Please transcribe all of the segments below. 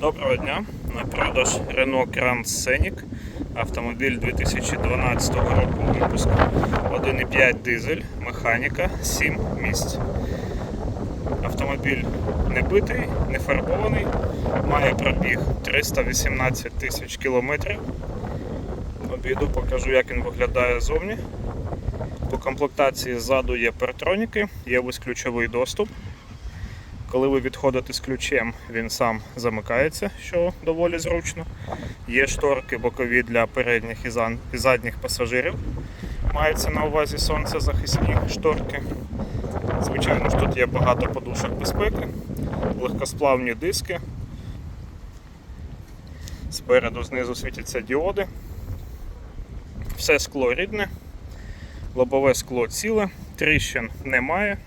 Доброго дня. На продаж Renault Grand Scenic. Автомобіль 2012 року випуску. 1,5 дизель, механіка, 7 місць. Автомобіль не битий, не фарбований, має пробіг 318 тисяч кілометрів. Обійду, покажу, як він виглядає ззовні. По комплектації ззаду є партроніки, є безключовий доступ. Коли ви відходите з ключем, він сам замикається, що доволі зручно. Є шторки бокові для передніх і задніх пасажирів. Мається на увазі сонцезахисні шторки. Звичайно ж, тут є багато подушок безпеки, легкосплавні диски. Спереду знизу світяться діоди. Все скло рідне, лобове скло ціле, тріщин немає.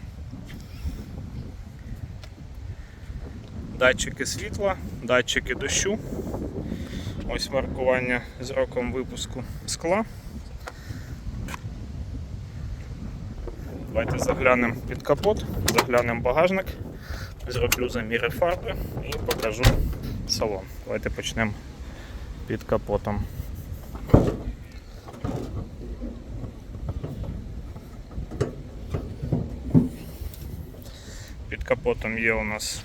Датчики світла, датчики дощу. Ось маркування з роком випуску скла. Давайте заглянемо під капот, заглянемо багажник, зроблю заміри фарби і покажу салон. Давайте почнемо під капотом. Під капотом є у нас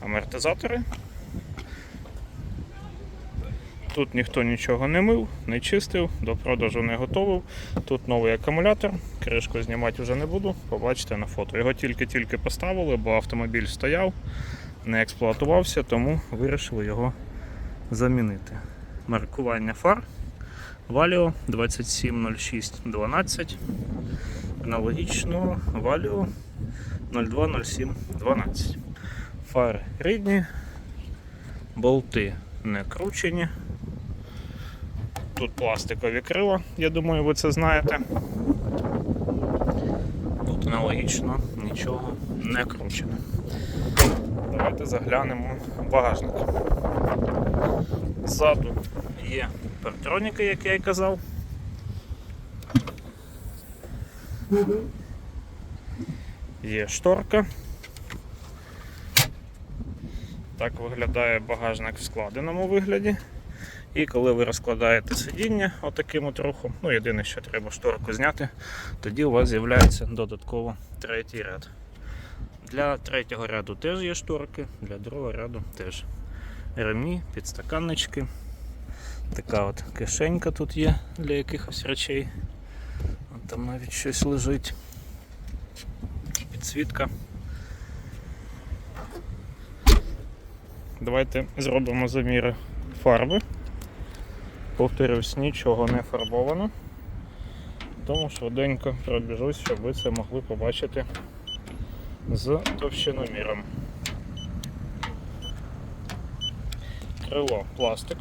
амортизатори. Тут ніхто нічого не мив, не чистив, до продажу не готовив. Тут новий акумулятор, кришку знімати вже не буду, побачите на фото. Його тільки-тільки поставили, бо автомобіль стояв, не експлуатувався, тому вирішили його замінити. Маркування фар Valio 270612. Аналогічно Valio 020712. Фари рідні, болти не кручені. Тут пластикові крила, я думаю, ви це знаєте. Тут аналогічно нічого не кручено. Давайте заглянемо в багажник. Ззаду є партроніки, як я і казав. Є шторка. Так виглядає багажник в складеному вигляді. І коли ви розкладаєте сидіння отаким от рухом, ну єдине, що треба шторку зняти, тоді у вас з'являється додатково третій ряд. Для третього ряду теж є шторки, для другого ряду теж ремні, підстаканнички. Така от кишенька тут є для якихось речей. Там навіть щось лежить. Підсвітка. Давайте зробимо заміри фарби. Повторюсь, нічого не фарбовано. Тому швиденько пробіжусь, щоб ви це могли побачити з товщиноміром. Крило пластик.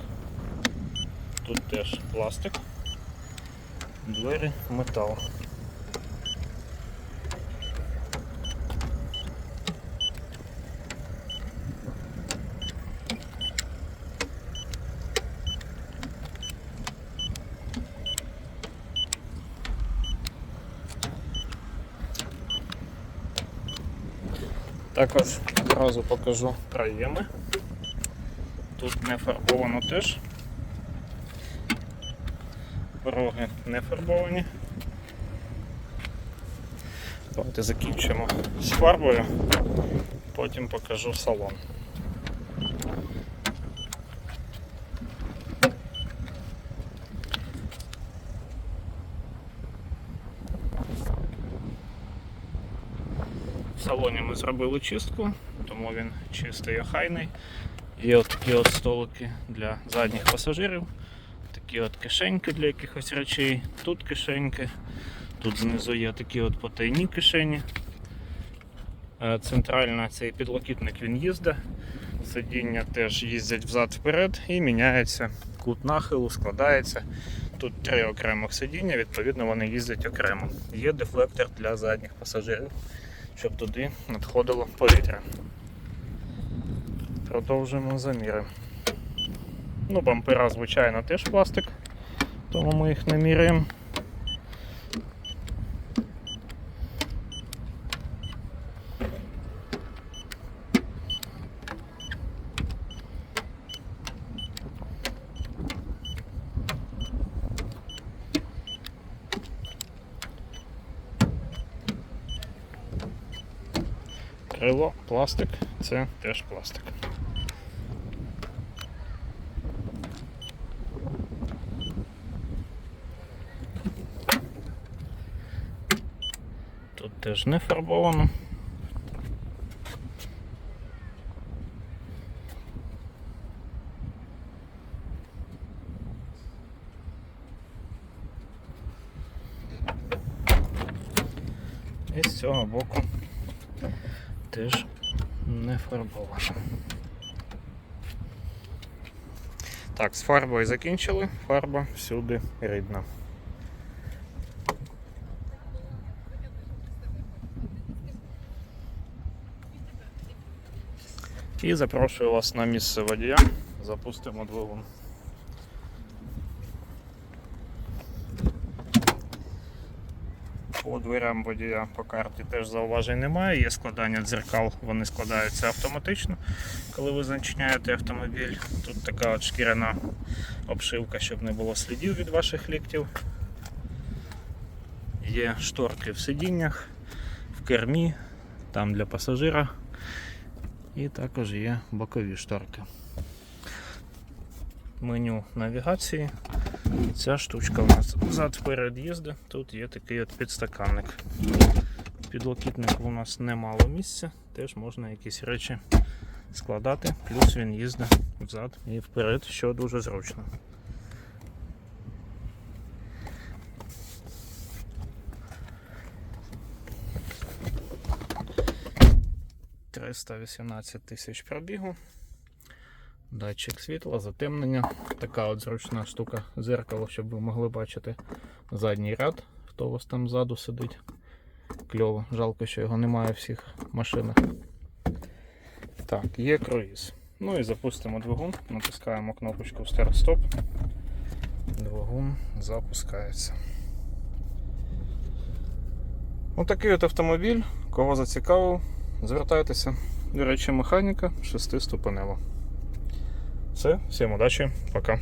Тут теж пластик. Двері метал. Також одразу покажу проєми. Тут не фарбовано теж. Пороги не фарбовані. Давайте закінчимо з фарбою, потім покажу салон. Салоні ми зробили чистку, тому він чистий і охайний. Є от такі от столики для задніх пасажирів, такі от кишеньки для якихось речей, тут кишеньки, тут знизу є такі от потайні кишені. Е, Центральна цей підлокітник він їздить, сидіння теж їздять взад-вперед і міняється кут нахилу, складається. Тут три окремих сидіння, відповідно вони їздять окремо. Є дефлектор для задніх пасажирів щоб туди надходило повітря. Продовжуємо заміри. Ну, бампера, звичайно, теж пластик, тому ми їх не Крило, пластик, це теж пластик. Тут теж не фарбовано. І з цього боку теж не фарбовано. Так, з фарбою закінчили. Фарба всюди рідна. І запрошую вас на місце водія. Запустимо двигун. По дверям водія по карті теж зауважень немає. Є складання дзеркал, вони складаються автоматично, коли ви зачиняєте автомобіль. Тут така от шкіряна обшивка, щоб не було слідів від ваших ліктів. Є шторки в сидіннях, в кермі, там для пасажира. І також є бокові шторки. Меню навігації. Ця штучка у нас зад вперед їздить. Тут є такий от підстаканник. Підлокітник у нас немало місця, теж можна якісь речі складати, плюс він їздить взад і вперед, що дуже зручно. «318 тисяч пробігу. Датчик світла, затемнення. Така от зручна штука зеркало, щоб ви могли бачити задній ряд, хто у вас там ззаду сидить. Кльово, жалко, що його немає в всіх машинах. Так, є круїз. Ну і запустимо двигун, натискаємо кнопочку старт-стоп. Двигун запускається. Отакий от автомобіль. Кого зацікавив, звертайтеся. До речі, механіка 6 ступенева. Все, всем удачи, пока.